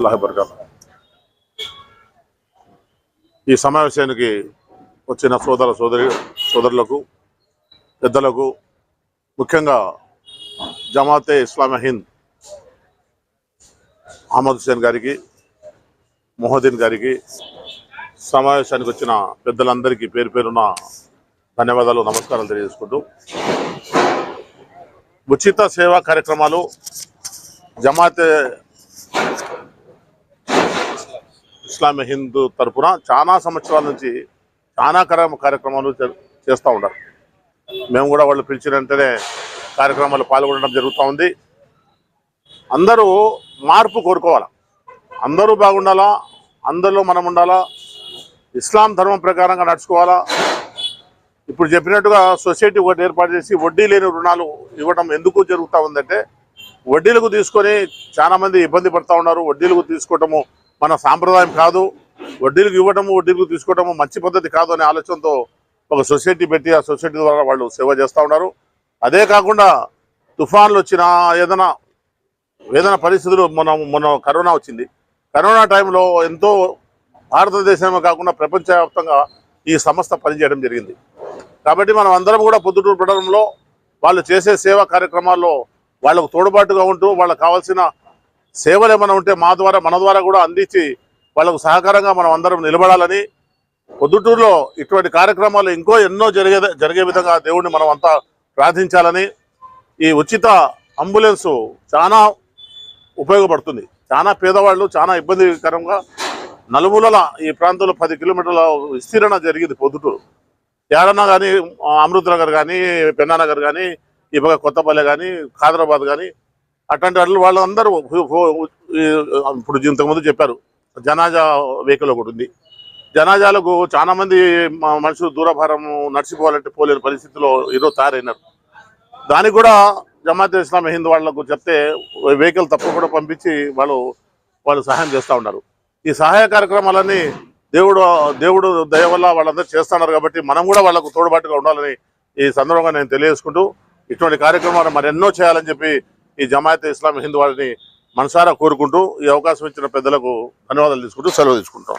వరహతుల్లాహి వబర్కాతు ఈ సమావేశానికి వచ్చిన సోదర సోదరి సోదరులకు పెద్దలకు ముఖ్యంగా జమాతే ఇస్లామీ హింద్ అహ్మద్ హుసేన్ గారికి మొహద్దీన్ గారికి సమావేశానికి వచ్చిన పెద్దలందరికీ పేరు పేరున ధన్యవాదాలు నమస్కారాలు తెలియజేసుకుంటూ. ఉచిత సేవా కార్యక్రమాలు జమాతే ఇస్లామిక్ హిందూ తరపున చాలా సంవత్సరాల నుంచి చాలా కర- కార్యక్రమాలు చే- చేస్తూ ఉన్నారు. మేము కూడా వాళ్ళు పిలిచిన వెంటనే కార్యక్రమాలు పాల్గొనడం జరుగుతూ ఉంది. అందరూ మార్పు కోరుకోవాలా? అందరూ బాగుండాలా? అందరిలో మనం ఉండాలా? ఇస్లాం ధర్మం ప్రకారంగా నడుచుకోవాలా? ఇప్పుడు చెప్పినట్టుగా సొసైటీ ఒకటి ఏర్పాటు చేసి వడ్డీ లేని రుణాలు ఇవ్వడం ఎందుకు జరుగుతూ ఉందంటే వడ్డీలకు తీసుకొని చాలా మంది ఇబ్బంది పడుతూ ఉన్నారు. వడ్డీలకు తీసుకోవటము మన సాంప్రదాయం కాదు. వడ్డీలకు ఇవ్వటము వడ్డీలకు తీసుకోవటము మంచి పద్ధతి కాదు అనే ఆలోచనతో ఒక సొసైటీ పెట్టి ఆ సొసైటీ ద్వారా వాళ్ళు సేవ చేస్తూ ఉన్నారు. అదే కాకుండా తుఫాన్లు వచ్చినా ఏదైనా ఏదైనా పరిస్థితులు మన మన కరోనా వచ్చింది. కరోనా టైంలో ఎంతో భారతదేశమే కాకుండా ప్రపంచవ్యాప్తంగా ఈ సంస్థ పనిచేయడం జరిగింది. కాబట్టి మనం అందరం కూడా పొద్దుటూరు పట్టణంలో వాళ్ళు చేసే సేవా కార్యక్రమాల్లో వాళ్ళకు తోడుబాటుగా ఉంటూ వాళ్ళకు కావాల్సిన సేవలు ఏమైనా ఉంటే మా ద్వారా మన ద్వారా కూడా అందించి వాళ్ళకు సహకారంగా మనం అందరం నిలబడాలని పొద్దుటూరులో ఇటువంటి కార్యక్రమాలు ఇంకో ఎన్నో జరిగే జరిగే విధంగా దేవుడిని మనం అంతా ప్రార్థించాలని ఈ ఉచిత అంబులెన్సు చాలా ఉపయోగపడుతుంది. చాలా పేదవాళ్ళు చాలా ఇబ్బందికరంగా నలుమూలల ఈ ప్రాంతంలో పది కిలోమీటర్ల విస్తీరణ జరిగింది పొద్దుటూరు. ఏడన్నా కానీ అమృత్ నగర్ కానీ పెన్నానగర్ కానీ ఈ పక్క కొత్తపల్లె కానీ ఖాదరాబాద్ కానీ అట్లాంటి వాళ్ళు వాళ్ళందరూ ఇప్పుడు ఇంతకుముందు చెప్పారు జనాజా వెహికల్ ఒకటి ఉంది. జనాజాలకు చాలా మంది మనుషులు దూరభారం నడిచిపోవాలంటే పోలేని పరిస్థితిలో ఈరోజు తయారైనారు. దానికి కూడా జమాత్ ఇస్లాం హింద్ వాళ్ళకు చెప్తే వెహికల్ తప్పకుండా పంపించి వాళ్ళు వాళ్ళు సహాయం చేస్తూ ఉన్నారు. ఈ సహాయ కార్యక్రమాలన్నీ దేవుడు దేవుడు దయ వల్ల వాళ్ళందరూ చేస్తున్నారు కాబట్టి మనం కూడా వాళ్ళకు తోడుబాటుగా ఉండాలని ఈ సందర్భంగా నేను తెలియజేసుకుంటూ ఇటువంటి కార్యక్రమాలు మరెన్నో చేయాలని చెప్పి ఈ జమాయత్ ఇస్లాం హింద్ వాళ్ళని మనసారా కోరుకుంటూ ఈ అవకాశం ఇచ్చిన పెద్దలకు ధన్యవాదాలు తీసుకుంటూ సెలవు తీసుకుంటాం.